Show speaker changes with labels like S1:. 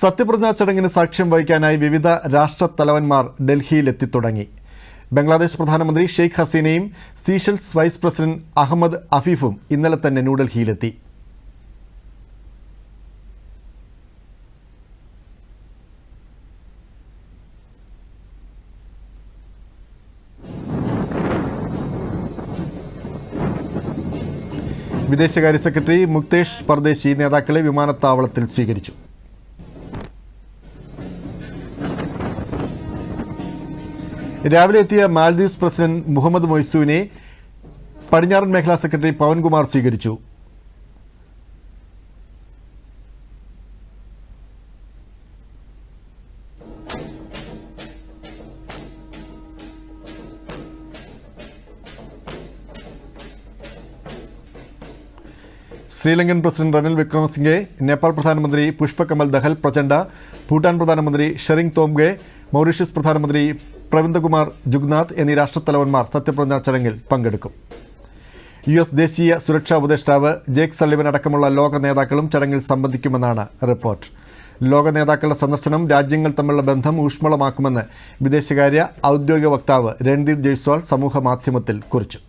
S1: സത്യപ്രതിജ്ഞാ ചടങ്ങിന് സാക്ഷ്യം വഹിക്കാനായി വിവിധ രാഷ്ട്ര തലവന്മാർ ഡൽഹിയിലെത്തി തുടങ്ങി. ബംഗ്ലാദേശ് പ്രധാനമന്ത്രി ഷെയ്ഖ് ഹസീനയും സീഷൽസ് വൈസ് പ്രസിഡന്റ് അഹമ്മദ് അഫീഫും ഇന്നലെ തന്നെ ന്യൂഡൽഹിയിലെത്തി. വിദേശകാര്യ സെക്രട്ടറി മുക്തേഷ് പർദേശി നേതാക്കളെ വിമാനത്താവളത്തിൽ സ്വീകരിച്ചു. രാവിലെ എത്തിയ മാൽദീവ്സ് പ്രസിഡന്റ് മുഹമ്മദ് മൊയ്സുവിനെ പടിഞ്ഞാറൻ മേഖലാ സെക്രട്ടറി പവൻകുമാർ സ്വീകരിച്ചു. ശ്രീലങ്കൻ പ്രസിഡന്റ് റനിൽ വിക്രമസിംഗെ നേപ്പാൾ പ്രധാനമന്ത്രി പുഷ്പകമൽ ദഹൽ പ്രചണ്ഡ ഭൂട്ടാൻ പ്രധാനമന്ത്രി ഷെറിംഗ് തോംഗെ മൗറീഷ്യസ് പ്രധാനമന്ത്രി പ്രവിന്ദകുമാർ ജുഗ്നാഥ് എന്നീ രാഷ്ട്രത്തലവന്മാർ സത്യപ്രതിജ്ഞാ ചടങ്ങിൽ പങ്കെടുക്കും. യു എസ് ദേശീയ സുരക്ഷാ ഉപദേഷ്ടാവ് ജേക്ക് സള്ളിവൻ അടക്കമുള്ള ലോക നേതാക്കളും ചടങ്ങിൽ സംബന്ധിക്കുമെന്നാണ് റിപ്പോർട്ട്. ലോക നേതാക്കളുടെ സന്ദർശനം രാജ്യങ്ങൾ തമ്മിലുള്ള ബന്ധം ഊഷ്മളമാക്കുമെന്ന് വിദേശകാര്യ ഔദ്യോഗിക വക്താവ് രൺദീപ് ജയ്സ്വാൾ സമൂഹ മാധ്യമത്തിൽ കുറിച്ചു.